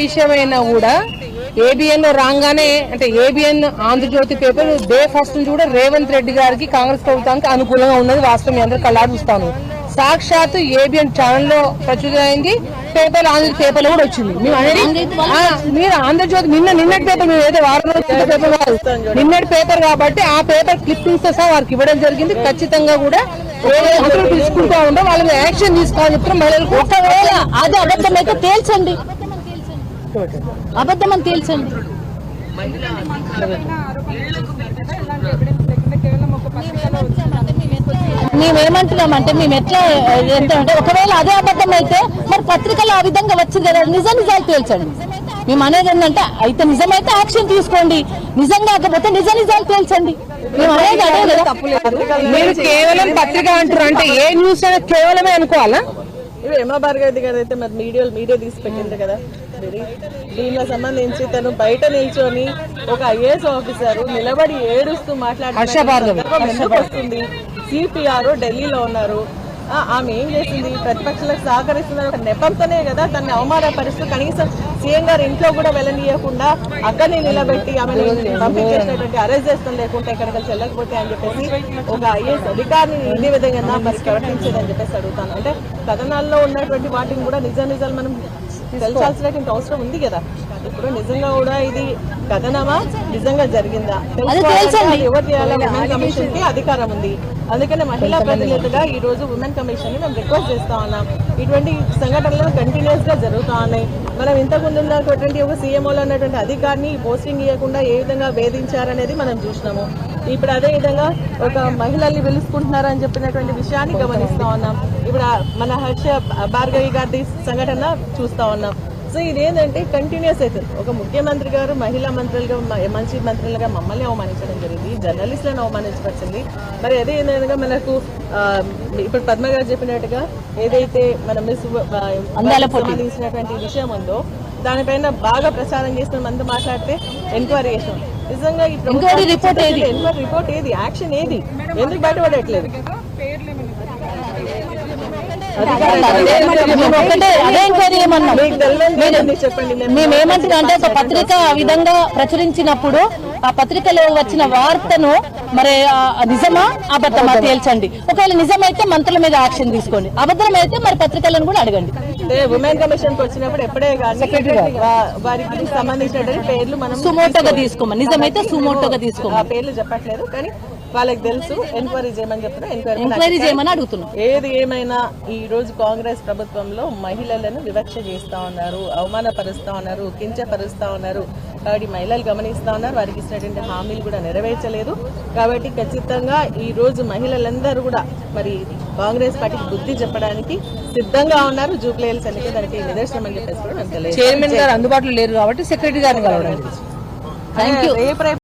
విషయమైనా కూడా ఏబిఎన్ రాగానే అంటే ABN Andhra Jyothy paper day first నుంచి కూడా రేవంత్ రెడ్డి గారికి కాంగ్రెస్ ప్రభుత్వానికి అనుకూలంగా ఉన్నది వాస్తవం. మీ అందరూ కళ్ళారు చూస్తాను. సాక్షాత్ ఏబిఎన్ ఛానల్లో ప్రచురితమైంది. పేపర్ ఆంధ్ర పేపర్ కూడా వచ్చింది. మీరు ఆంధ్రజ్యోతి నిన్న నిన్నటి పేపర్ మేము ఏదో వారం రోజుల పేపర్ కాదు. నిన్నటి పేపర్ కాబట్టి ఆ పేపర్ క్లిప్పింగ్స్ సహా వారికి ఇవ్వడం జరిగింది. ఖచ్చితంగా కూడా తీసుకుంటా ఉందో వాళ్ళ మీద యాక్షన్ తీసుకోవాలని చెప్తున్నారు మహిళలకు ఒకవేళ అది అబద్ధం అయితే తేల్చండి. అబద్ధం అని తేల్చండి. మేమేమంటున్నామంటే మేము ఎట్లా ఏంటంటే ఒకవేళ అదే అబద్ధం అయితే మరి పత్రికలో ఆ విధంగా వచ్చింది కదా నిజ నిజాలు తేల్చండి. మేము అనేది ఏంటంటే అయితే నిజమైతే యాక్షన్ తీసుకోండి. నిజం కాకపోతే నిజ నిజాలు తేల్చండి. మేము అనేది అదే కదా. మీరు కేవలం పత్రిక అంటారు అంటే ఏ న్యూస్ అయినా కేవలమే అనుకోవాలా? ఇవి ఎమా భార్గవతి గారు అయితే మరి మీడియా మీడియా తీసి పెట్టింది కదా. మరి దీనిలో సంబంధించి తను బయట నిల్చొని ఒక ఐఏఎస్ ఆఫీసర్ నిలబడి ఏడుస్తూ. మాట్లాడుతుంది సిపిఆర్ ఢిల్లీలో ఉన్నారు. ఆమె ఏం చేసింది? ప్రతిపక్షాలకు సహకరిస్తున్నారు. ఒక నెపంతోనే కదా తనని అవమానపరుస్తూ కనీసం సీఎం గారు ఇంట్లో కూడా వెళ్ళనీయకుండా అక్కడనే నిలబెట్టి ఆమెను పంపించేసినటువంటి అరెస్ట్ చేస్తాం లేకుంటే ఎక్కడికి వెళ్ళకపోతే అని చెప్పేసి ఒక ఐఏఎస్ అధికారిని ఇదే విధంగా మరి ప్రవర్తించేదని చెప్పేసి అడుగుతాను. అంటే కథనాల్లో ఉన్నటువంటి వాటిని కూడా నిజ నిజాలు మనం తెలుసాల్సినటువంటి అవసరం ఉంది కదా. ఇప్పుడు నిజంగా కూడా ఇది కథనమా? నిజంగా జరిగిందా? ఎవరు చేయాలి? ఉమెన్ కమిషన్కి అధికారం ఉంది. అందుకనే మహిళా ప్రతినిధిగా ఈ రోజు ఉమెన్ కమిషన్ని మేము రిక్వెస్ట్ చేస్తా ఉన్నాం. ఇటువంటి సంఘటనలు కంటిన్యూస్గా జరుగుతా ఉన్నాయి. మనం ఇంతకుముందు ఉన్నటువంటి ఒక సీఎంఓలో ఉన్నటువంటి అధికారిని పోస్టింగ్ ఇవ్వకుండా ఏ విధంగా వేధించారనేది మనం చూసినాము. ఇప్పుడు అదే విధంగా ఒక మహిళల్ని పిలుచుకుంటున్నారని చెప్పినటువంటి విషయాన్ని గమనిస్తా ఉన్నాం. ఇప్పుడు మన హర్ష భార్గవి గారి సంఘటన చూస్తా ఉన్నాం. సో ఇదేంటంటే కంటిన్యూస్ అవుతుంది ఒక ముఖ్యమంత్రి గారు మహిళా మంత్రులుగా మంచి మంత్రులుగా మమ్మల్ని అవమానించడం జరిగింది. జర్నలిస్టులను అవమానించవచ్చింది మరి అదే విధంగా మనకు ఆ, ఇప్పుడు పద్మ గారు చెప్పినట్టుగా ఏదైతే మన మిస్ సంబంధించినటువంటి విషయం ఉందో దానిపైన బాగా ప్రచారం చేసిన మంది మాట్లాడితే ఎంక్వైరీ చేసాం నిజంగా ఈ Enquiry report ఏది? ఎంక్వైరీ రిపోర్ట్ ఏది? యాక్షన్ ఏది? ఎందుకు బయటపడట్లేదు ఎంక్వైరీ మేమేమంటున్నా అంటే ఒక పత్రిక ఆ విధంగా ప్రచురించినప్పుడు ఆ పత్రికలో వచ్చిన వార్తను మరి నిజమా? అబద్ధమా? తేల్చండి. ఒకవేళ నిజమైతే మంత్రుల మీద యాక్షన్ తీసుకోండి. అబద్ధం అయితే మరి పత్రికలను కూడా అడగండి. ఉమెన్ కమిషన్కి వచ్చినప్పుడు ఎప్పుడే వారికి సంబంధించినటువంటి పేర్లు మనం సుమోటోగా తీసుకోమని. నిజమైతే సుమోటోగా తీసుకోమని. పేర్లు చెప్పట్లేదు. కానీ వాళ్ళకి తెలుసు ఎంక్వైరీ చేయమని చెప్తున్నా ఎంక్వైరీ ఎంక్వైరీ చేయమని అడుగుతున్నాం. ఏది ఏమైనా ఈ రోజు కాంగ్రెస్ ప్రభుత్వంలో మహిళలను వివక్ష చేస్తా ఉన్నారు అవమానపరుస్తా ఉన్నారు కించపరుస్తా ఉన్నారు. కాబట్టి మహిళలు గమనిస్తా ఉన్నారు వారికి ఇచ్చినటువంటి హామీలు కూడా నెరవేర్చలేదు. కాబట్టి ఖచ్చితంగా ఈ రోజు మహిళలందరూ కూడా మరి కాంగ్రెస్ పార్టీకి బుద్ధి చెప్పడానికి సిద్ధంగా ఉన్నారు. జూబ్లీహిల్స్ అనేది దానికి నిదర్శనం అని చెప్పేసి కూడా. చైర్మన్ గారు అందుబాటులో లేరు కాబట్టి సెక్రటరీ రేపు